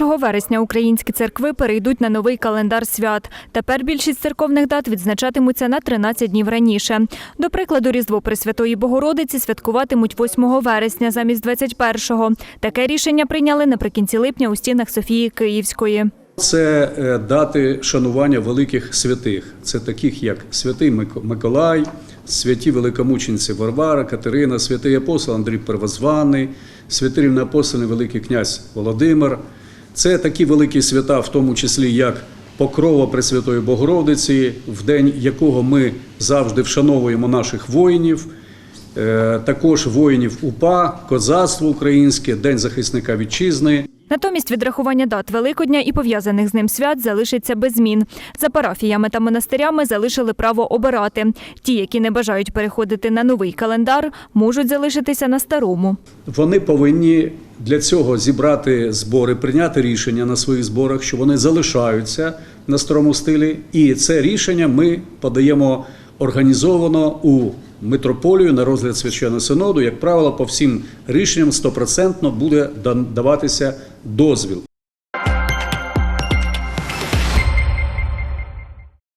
1 вересня українські церкви перейдуть на новий календар свят. Тепер більшість церковних дат відзначатимуться на 13 днів раніше. До прикладу, Різдво Пресвятої Богородиці святкуватимуть 8 вересня замість 21-го. Таке рішення прийняли наприкінці липня у стінах Софії Київської. Це е, дати шанування великих святих. Це таких як святий Мик- Миколай, святі великомучениці Варвара, Катерина, святий апостол Андрій Первозваний, святий рівноапостольний Великий князь Володимир. Це такі великі свята, в тому числі як Покрова Пресвятої Богородиці, в день якого ми завжди вшановуємо наших воїнів. Е, Також воїнів УПА, козацтво українське, День захисника вітчизни. Натомість відрахування дат Великодня і пов'язаних з ним свят залишиться без змін. За парафіями та монастирями залишили право обирати. Ті, які не бажають переходити на новий календар, можуть залишитися на старому. Вони повинні для цього зібрати збори, прийняти рішення на своїх зборах, що вони залишаються на старому стилі. І це рішення ми подаємо організовано у митрополію на розгляд священного синоду. Як правило, по всім рішенням стопроцентно буде даватися дозвіл.